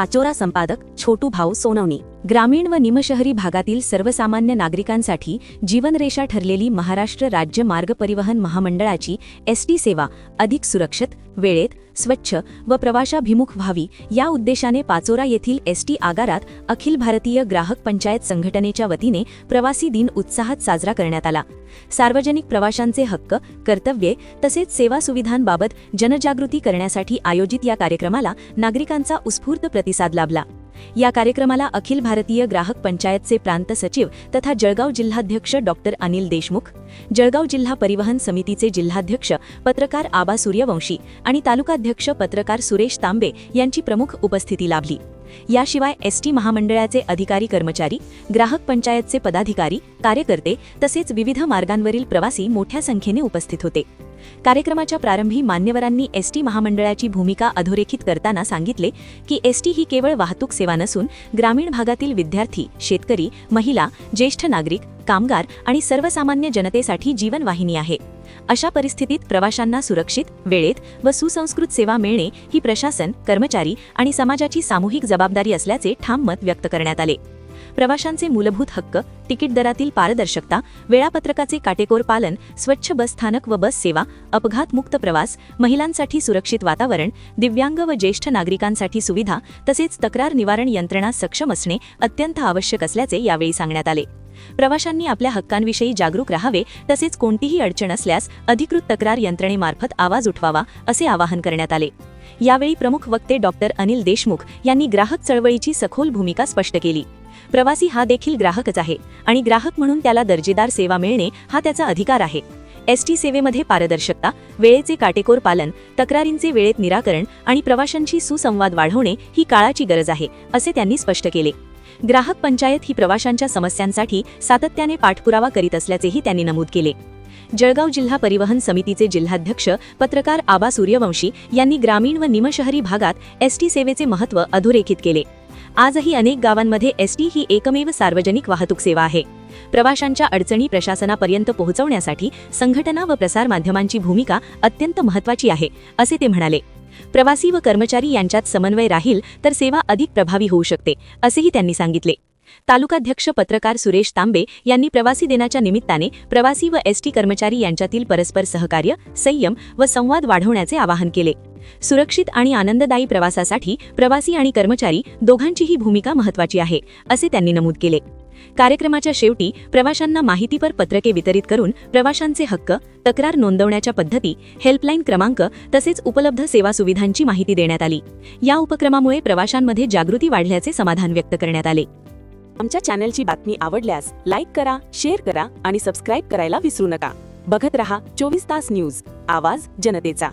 પાચોરા સંપાદક છોટુભાઉ સોનવની ग्रामीण व निमशहरी भागातील सर्वसामान्य नागरिकांसाठी जीवनरेषा ठरलेली महाराष्ट्र राज्य मार्ग परिवहन महामंडळाची एस टी सेवा अधिक सुरक्षित वेळेत स्वच्छ व प्रवाशाभिमुख व्हावी या उद्देशाने पाचोरा येथील एस टी आगारात अखिल भारतीय ग्राहक पंचायत संघटनेच्या वतीने प्रवासी दिन उत्साहात साजरा करण्यात आला. सार्वजनिक प्रवाशांचे हक्क कर्तव्ये तसेच सेवा सुविधांबाबत जनजागृती करण्यासाठी आयोजित या कार्यक्रमाला नागरिकांचा उत्स्फूर्त प्रतिसाद लाभला. या कार्यक्रमाला अखिल भारतीय ग्राहक पंचायतचे प्रांत सचिव तथा जळगाव जिल्हाध्यक्ष डॉक्टर अनिल देशमुख जळगाव जिल्हा परिवहन समितीचे जिल्हाध्यक्ष पत्रकार आबा सूर्यवंशी आणि तालुकाध्यक्ष पत्रकार सुरेश तांबे यांची प्रमुख उपस्थिती लाभली. याशिवाय एस टी महामंडळाचे अधिकारी कर्मचारी ग्राहक पंचायतचे पदाधिकारी कार्यकर्ते तसेच विविध मार्गांवरील प्रवासी मोठ्या संख्येने उपस्थित होते. कार्यक्रमाच्या प्रारंभी मान्यवरांनी एस टी महामंडळाची भूमिका अधोरेखित करताना सांगितले की एस टी ही केवळ वाहतूक सेवा नसून ग्रामीण भागातील विद्यार्थी शेतकरी महिला ज्येष्ठ नागरिक कामगार आणि सर्वसामान्य जनतेसाठी जीवनवाहिनी आहे. अशा परिस्थितीत प्रवाशांना सुरक्षित वेळेत व सुसंस्कृत सेवा मिळणे ही प्रशासन कर्मचारी आणि समाजाची सामूहिक जबाबदारी असल्याचे ठाम मत व्यक्त करण्यात आले. प्रवाशांचे मूलभूत हक्क तिकीट दरातील पारदर्शकता वेळापत्रकाचे काटेकोर पालन स्वच्छ बस स्थानक व बस सेवा अपघातमुक्त प्रवास महिलांसाठी सुरक्षित वातावरण दिव्यांग व ज्येष्ठ नागरिकांसाठी सुविधा तसेच तक्रार निवारण यंत्रणा सक्षम असणे अत्यंत आवश्यक असल्याचे यावेळी सांगण्यात आले. प्रवाशांनी आपल्या हक्कांविषयी जागरूक राहावे तसेच कोणतीही अडचण असल्यास अधिकृत तक्रार यंत्रणेमार्फत आवाज उठवावा असे आवाहन करण्यात आले. यावेळी प्रमुख वक्ते डॉक्टर अनिल देशमुख यांनी ग्राहक चळवळीची सखोल भूमिका स्पष्ट केली. प्रवासी हा देखील ग्राहकच आहे आणि ग्राहक म्हणून त्याला दर्जेदार सेवा मिळणे हा त्याचा अधिकार आहे. एस टी सेवेमध्ये पारदर्शकता वेळेचे काटेकोर पालन तक्रारींचे वेळेत निराकरण आणि प्रवाशांशी सुसंवाद वाढवणे ही काळाची गरज आहे असे त्यांनी स्पष्ट केले. ग्राहक पंचायत ही प्रवाशांच्या समस्यांसाठी सातत्याने पाठपुरावा करीत असल्याचेही त्यांनी नमूद केले. जळगाव जिल्हा परिवहन समितीचे जिल्हाध्यक्ष पत्रकार आबा सूर्यवंशी यांनी ग्रामीण व निमशहरी भागात एस टी सेवेचे महत्त्व अधोरेखित केले. आजही अनेक गावांमध्ये एस टी ही एकमेव सार्वजनिक वाहतूक सेवा आहे. प्रवाशांच्या अडचणी प्रशासनापर्यंत पोहोचवण्यासाठी संघटना व प्रसारमाध्यमांची भूमिका अत्यंत महत्त्वाची आहे असे ते म्हणाले. प्रवासी व कर्मचारी यांच्यात समन्वय राहील तर सेवा अधिक प्रभावी होऊ शकते असेही त्यांनी सांगितले. तालुकाध्यक्ष पत्रकार सुरेश तांबे यांनी प्रवासी दिनाच्या निमित्ताने प्रवासी व एसटी कर्मचारी यांच्यातील परस्पर सहकार्य संयम व संवाद वाढवण्याचे आवाहन केले. सुरक्षित आणि आनंददायी प्रवासासाठी प्रवासी आणि कर्मचारी दोघांचीही भूमिका महत्त्वाची आहे असे त्यांनी नमूद केले. कार्यक्रमाच्या शेवटी प्रवाशांना माहितीपर पत्रके वितरित करून प्रवाशांचे हक्क तक्रार नोंदवण्याच्या पद्धती हेल्पलाईन क्रमांक तसेच उपलब्ध सेवा सुविधांची माहिती देण्यात आली. या उपक्रमामुळे प्रवाशांमध्ये जागृती वाढल्याचे समाधान व्यक्त करण्यात आले. आमच्या चॅनलची बातमी आवडल्यास लाईक करा शेअर करा आणि सबस्क्राईब करायला विसरू नका. बघत रहा चोवीस तास न्यूज. आवाज जनतेचा.